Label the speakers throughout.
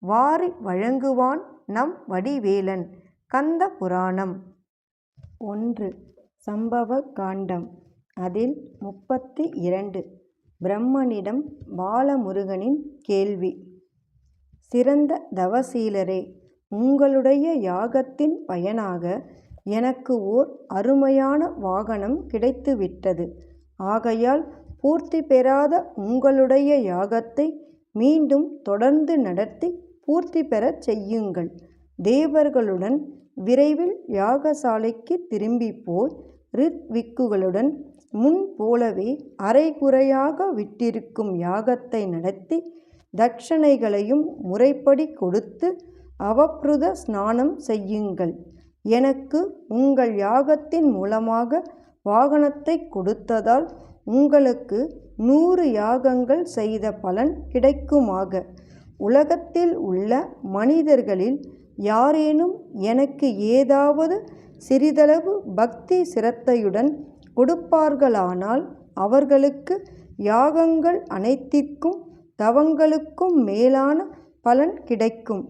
Speaker 1: வாரி வழங்குவான் நம் வடிவேலன். கந்த புராணம். ஒன்று. சம்பவ காண்டம். அதில் முப்பத்தி இரண்டு. பிரம்மனிடம் பாலமுருகனின் கேள்வி. சிறந்த தவசீலரே உங்களுடைய யாகத்தின் பயனாக எனக்கு ஓர் அருமையான வாகனம் கிடைத்துவிட்டது. ஆகையால் பூர்த்தி பெறாத உங்களுடைய யாகத்தை மீண்டும் தொடர்ந்து நடத்தி பூர்த்தி பெறச் செய்யுங்கள். தேவர்களுடன் விரைவில் யாகசாலைக்கு திரும்பி போய் ரித்விக்குகளுடன் முன் போலவே அரைகுறையாக விட்டிருக்கும் யாகத்தை நடத்தி தட்சணைகளையும் முறைப்படி கொடுத்து அவப்ருத ஸ்நானம் செய்யுங்கள். எனக்கு உங்கள் யாகத்தின் மூலமாக வாகனத்தை கொடுத்ததால் உங்களுக்கு நூறு யாகங்கள் செய்த பலன் கிடைக்குமாக. உலகத்தில் உள்ள மனிதர்களில் யாரேனும் எனக்கு ஏதாவது சிறிதளவு பக்தி சிரத்தையுடன் கொடுப்பார்களானால் அவர்களுக்கு யாகங்கள் அனைத்திற்கும் தவங்களுக்கும் மேலான பலன் கிடைக்கும்.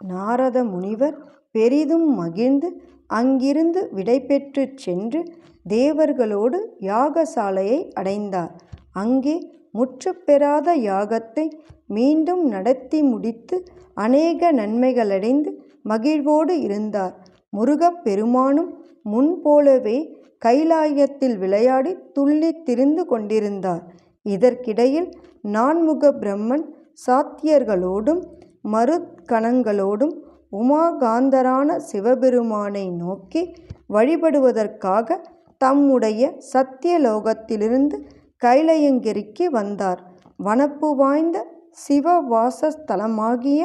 Speaker 1: நாரத முனிவர் பெரிதும் மகிழ்ந்து அங்கிருந்து விடைபெற்று சென்று தேவர்களோடு யாகசாலையை அடைந்தார். அங்கே முற்றுப்பெறாத யாகத்தை மீண்டும் நடத்தி முடித்து அநேக நன்மைகளடைந்து மகிழ்வோடு இருந்தார். முருகப் பெருமானும் முன்போலவே கைலாயத்தில் விளையாடி துள்ளி திரிந்து கொண்டிருந்தார். இதற்கிடையில் நான்முக பிரம்மன் சாத்தியர்களோடும் மருத்கணங்களோடும் உமாகாந்தரான சிவபெருமானை நோக்கி வழிபடுவதற்காக தம்முடைய சத்தியலோகத்திலிருந்து கைலயங்கிரிக்கு வந்தார். வனப்பு வாய்ந்த சிவவாசஸ்தலமாகிய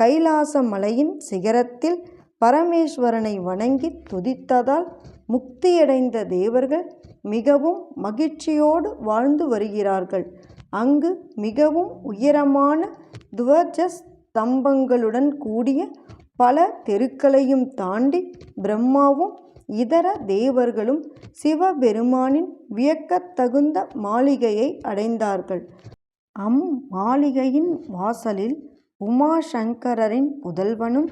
Speaker 1: கைலாச மலையின் சிகரத்தில் பரமேஸ்வரனை வணங்கி துதித்ததால் முக்தியடைந்த தேவர்கள் மிகவும் மகிழ்ச்சியோடு வாழ்ந்து வருகிறார்கள். அங்கு மிகவும் உயரமான துவஜஸ்தம்பங்களுடன் கூடிய பல தெருக்களையும் தாண்டி பிரம்மாவும் இதர தேவர்களும் சிவபெருமானின் வியக்கத்தகுந்த மாளிகையை அடைந்தார்கள். அம் மாளிகையின் வாசலில் உமாசங்கரின் புதல்வனும்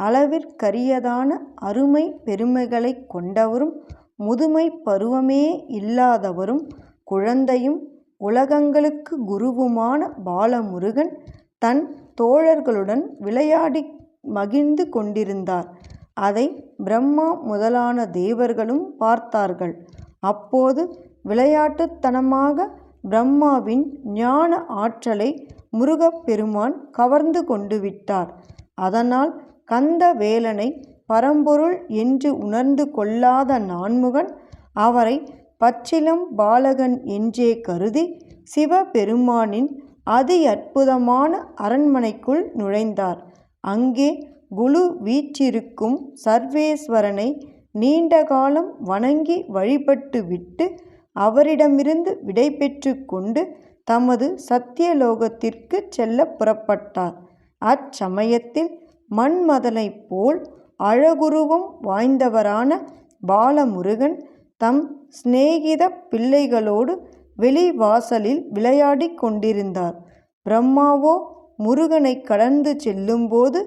Speaker 1: அளவிற்கரியதான அருமை பெருமைகளைக் கொண்டவரும் முதுமை பருவமே இல்லாதவரும் குழந்தையும் உலகங்களுக்கு குருவுமான பாலமுருகன் தன் தோழர்களுடன் விளையாடி மகிழ்ந்து கொண்டிருந்தார். அதை பிரம்மா முதலான தேவர்களும் பார்த்தார்கள். அப்போது விளையாட்டுத்தனமாக பிரம்மாவின் ஞான ஆற்றலை முருகப்பெருமான் கவர்ந்து கொண்டு விட்டார். அதனால் கந்தவேலனை பரம்பொருள் என்று உணர்ந்து கொள்ளாத நான்முகன் அவரை பச்சிலம் பாலகன் என்றே கருதி சிவபெருமானின் அதி அற்புதமான அரண்மனைக்குள் நுழைந்தார். அங்கே குழு வீற்றிருக்கும் சர்வேஸ்வரனை நீண்ட காலம் வணங்கி வழிபட்டு விட்டு அவரிடமிருந்து விடைபெற்று கொண்டு தமது சத்தியலோகத்திற்கு செல்ல புறப்பட்டார். அச்சமயத்தில் மண்மதனைப் போல் அழகுருவம் வாய்ந்தவரான பாலமுருகன் தம் சிநேகித பிள்ளைகளோடு வெளிவாசலில் விளையாடிக் கொண்டிருந்தார். பிரம்மாவோ முருகனை கடந்து செல்லும்போது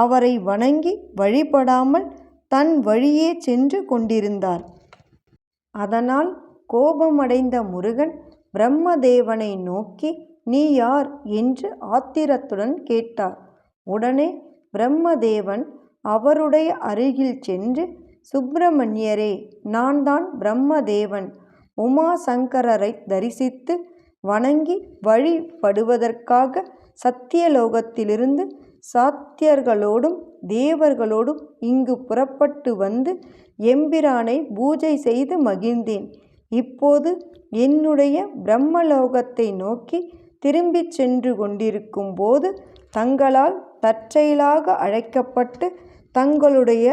Speaker 1: அவரை வணங்கி வழிபடாமல் தன் வழியே சென்று கொண்டிருந்தார். அதனால் கோபமடைந்த முருகன் பிரம்மதேவனை நோக்கி நீ யார் என்று ஆத்திரத்துடன் கேட்டார். உடனே பிரம்மதேவன் அவருடைய அருகில் சென்று சுப்பிரமணியரே நான் தான் பிரம்மதேவன். உமாசங்கரரை தரிசித்து வணங்கி வழிபடுவதற்காக சத்தியலோகத்திலிருந்து சாத்தியர்களோடும் தேவர்களோடும் இங்கு புறப்பட்டு வந்து எம்பிரானை பூஜை செய்து மகிழ்ந்தேன் இப்போது என்னுடைய பிரம்மலோகத்தை நோக்கி திரும்பிச் சென்று கொண்டிருக்கும் போது தங்களால் தற்செயலாக அழைக்கப்பட்டு தங்களுடைய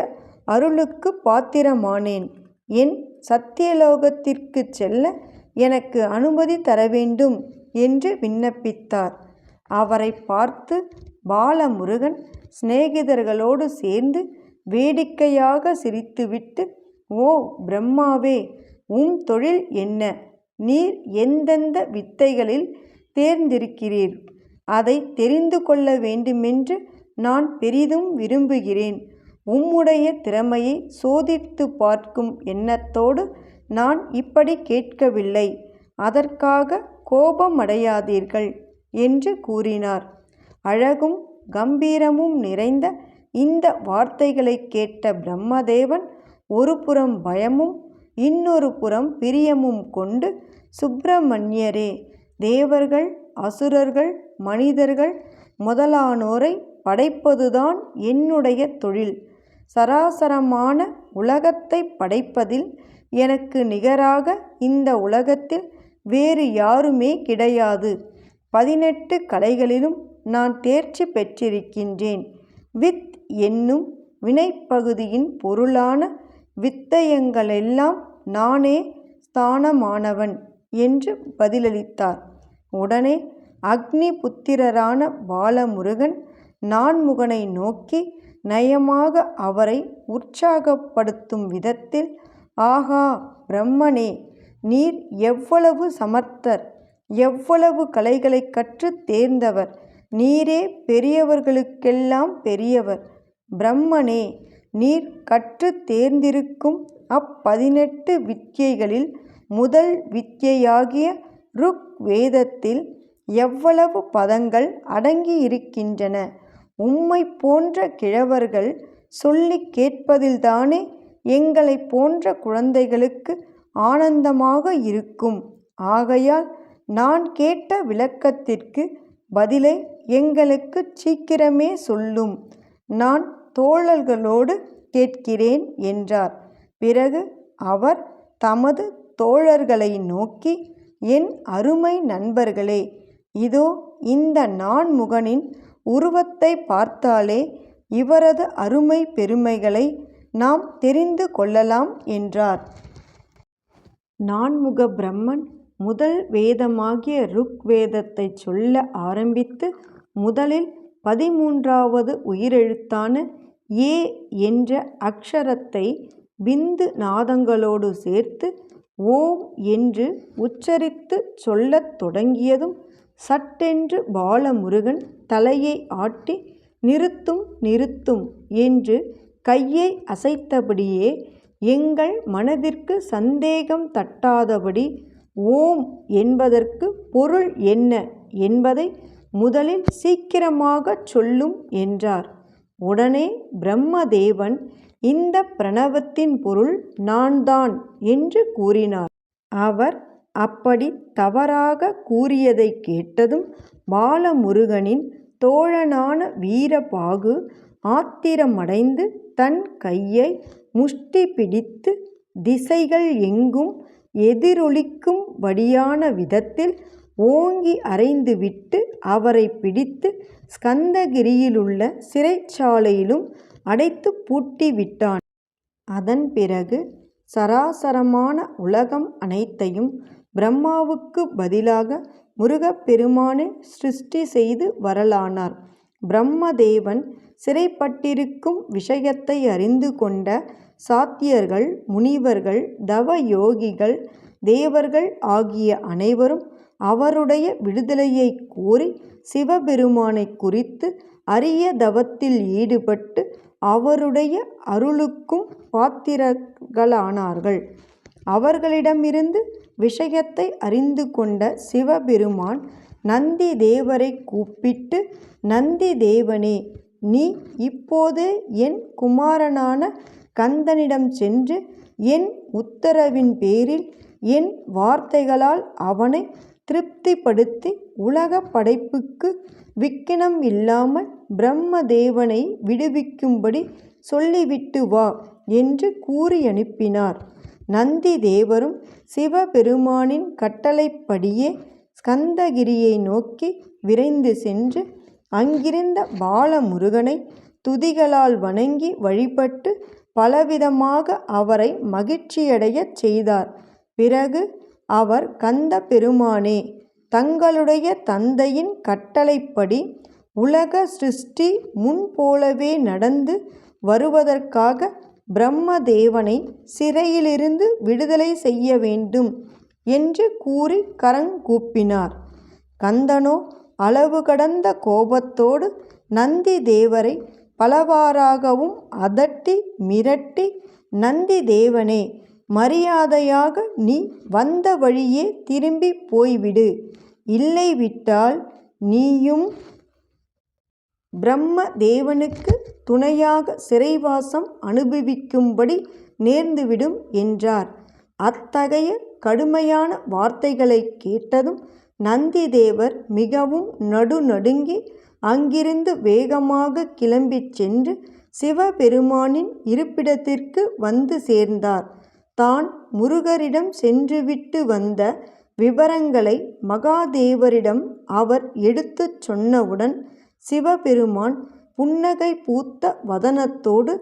Speaker 1: அருளுக்குப் பாத்திரமானேன் என் சத்தியலோகத்திற்குச் செல்ல எனக்கு அனுமதி தர வேண்டும் என்று விண்ணப்பித்தார். அவரைப் பார்த்து பாலமுருகன் சிநேகிதர்களோடு சேர்ந்து வேடிக்கையாக சிரித்துவிட்டு ஓ பிரம்மாவே உம் தொழில் என்ன? நீர் எந்தெந்த வித்தைகளில் தேர்ந்திருக்கிறீர்? அதை தெரிந்து கொள்ள வேண்டுமென்று நான் பெரிதும் விரும்புகிறேன். உம்முடைய திறமையை சோதித்துப் பார்க்கும் எண்ணத்தோடு நான் இப்படி கேட்கவில்லை. அதற்காக கோபமடையாதீர்கள் என்று கூறினார். அழகும் கம்பீரமும் நிறைந்த இந்த வார்த்தைகளை கேட்ட பிரம்மதேவன் ஒருபுறம் பயமும் இன்னொரு புறம் பிரியமும் கொண்டு சுப்பிரமணியரே தேவர்கள் அசுரர்கள் மனிதர்கள் முதலானோரை படைப்பதுதான் என்னுடைய தொழில். சராசரமான உலகத்தை படைப்பதில் எனக்கு நிகராக இந்த உலகத்தில் வேறு யாருமே கிடையாது. பதினெட்டு கலைகளிலும் நான் தேர்ச்சி பெற்றிருக்கின்றேன். வித் என்னும் வினைப்பகுதியின் பொருளான வித்தயங்களெல்லாம் நானே ஸ்தானமானவன் என்று பதிலளித்தார். உடனே அக்னி புத்திரரான பாலமுருகன் நான்முகனை நோக்கி நயமாக அவரை உற்சாகப்படுத்தும் விதத்தில் ஆகா பிரம்மனே நீர் எவ்வளவு சமர்த்தர் எவ்வளவு கலைகளைக் கற்றுத் தேர்ந்தவர் நீரே பெரியவர்களுக்கெல்லாம் பெரியவர். பிரம்மனே நீர் கற்றுத் தேர்ந்திருக்கும் அப்பதினெட்டு வித்யைகளில் முதல் வித்யையாகிய ருக் வேதத்தில் எவ்வளவு பதங்கள் அடங்கியிருக்கின்றன? உம்மைப் போன்ற கிழவர்கள் சொல்லிக் கேட்பதில்தானே எங்களைப் போன்ற குழந்தைகளுக்கு ஆனந்தமாக இருக்கும். ஆகையால் நான் கேட்ட விளக்கத்திற்கு பதிலை எங்களுக்குச் சீக்கிரமே சொல்லும். நான் தோழர்களோடு கேட்கிறேன் என்றார். பிறகு அவர் தமது தோழர்களை நோக்கி என் அருமை நண்பர்களே இதோ இந்த நான்முகனின் உருவத்தைப் பார்த்தாலே இவரது அருமை பெருமைகளை நாம் தெரிந்து கொள்ளலாம் என்றார். நான்முக பிரம்மன் முதல் வேதமாகிய ருக் வேதத்தைச் சொல்ல ஆரம்பித்து முதலில் பதிமூன்றாவது உயிரெழுத்தான ஏ என்ற அக்ஷரத்தை பிந்து நாதங்களோடு சேர்த்து ஓம் என்று உச்சரித்துச் சொல்லத் தொடங்கியதும் சட்டென்று பாலமுருகன் தலையை ஆட்டி நிறுத்தும் நிறுத்தும் என்று கையை அசைத்தபடியே எங்கள் மனதிற்கு சந்தேகம் தட்டாதபடி ஓம் என்பதற்கு பொருள் என்ன என்பதை முதலில் சீக்கிரமாகச் சொல்லும் என்றார். உடனே பிரம்மதேவன் இந்த பிரணவத்தின் பொருள் நான்தான் என்று கூறினார். அவர் அப்படித் தவறாக கூறியதைக் கேட்டதும் பாலமுருகனின் தோழனான வீரபாகு ஆத்திரமடைந்து தன் கையை முஷ்டி பிடித்து திசைகள் எங்கும் எதிரொலிக்கும்படியான விதத்தில் ஓங்கி அறைந்துவிட்டு அவரை பிடித்து ஸ்கந்தகிரியிலுள்ள சிறைச்சாலையிலும் அடைத்துப் பூட்டிவிட்டான். அதன் பிறகு சராசரமான உலகம் அனைத்தையும் பிரம்மாவுக்குப் பதிலாக முருகப்பெருமானே சிருஷ்டி செய்து வரலானார். பிரம்மதேவன் சிறைப்பட்டிருக்கும் விஷயத்தை அறிந்து கொண்ட சாத்தியர்கள் முனிவர்கள் தவ யோகிகள் தேவர்கள் ஆகிய அனைவரும் அவருடைய விடுதலையைக் கோரி சிவபெருமானை குறித்து அரிய தவத்தில் ஈடுபட்டு அவருடைய அருளுக்கும் பாத்திரர்களானார்கள். அவர்களிடமிருந்து விஷயத்தை அறிந்து கொண்ட சிவபெருமான் நந்தி தேவரை கூப்பிட்டு நந்திதேவனே நீ இப்போது என் குமாரனான கந்தனிடம் சென்று என் உத்தரவின் பேரில் என் வார்த்தைகளால் அவனை திருப்திப்படுத்தி உலகப் படைப்புக்கு விக்கினம் இல்லாமல் பிரம்மதேவனை விடுவிக்கும்படி சொல்லிவிட்டு வா என்று கூறியனுப்பினார். நந்திதேவரும் சிவபெருமானின் கட்டளைப்படியே ஸ்கந்தகிரியை நோக்கி விரைந்து சென்று அங்கிருந்த பாலமுருகனை துதிகளால் வணங்கி வழிபட்டு பலவிதமாக அவரை மகிழ்ச்சியடையச் செய்தார். பிறகு அவர் கந்த பெருமானே தங்களுடைய தந்தையின் கட்டளைப்படி உலக சிருஷ்டி முன்போலவே நடந்து வருவதற்காக பிரம்மதேவனை சிறையிலிருந்து விடுதலை செய்ய வேண்டும் என்று கூறி கரங்கூப்பினார். கந்தனோ அளவு கடந்த கோபத்தோடு நந்தி தேவரை பலவாறாகவும் அதட்டி மிரட்டி நந்தி தேவனே மரியாதையாக நீ வந்த வழியே திரும்பிப் போய்விடு. இல்லைவிட்டால் நீயும் பிரம்ம தேவனுக்கு துணையாக சிறைவாசம் அனுபவிக்கும்படி நேர்ந்துவிடும் என்றார். அத்தகைய கடுமையான வார்த்தைகளைக் கேட்டதும் நந்திதேவர் மிகவும் நடுநடுங்கி அங்கிருந்து வேகமாக கிளம்பிச் சென்று சிவபெருமானின் இருப்பிடத்திற்கு வந்து சேர்ந்தார். தான் முருகரிடம் சென்றுவிட்டு வந்த விபரங்களை மகாதேவரிடம் அவர் எடுத்துச் சொன்னவுடன் சிவபெருமான் புன்னகை பூத்த வதனத்தோடு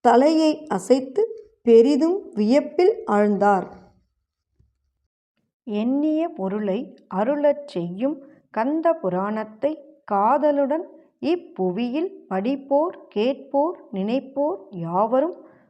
Speaker 1: தலையை அசைத்து பெரிதும் வியப்பில் ஆழ்ந்தார். எண்ணிய பொருளை அருளச் செய்யும் கந்த புராணத்தை காதலுடன் இப்புவியில் படிப்போர் கேட்போர் நினைப்போர் யாவரும்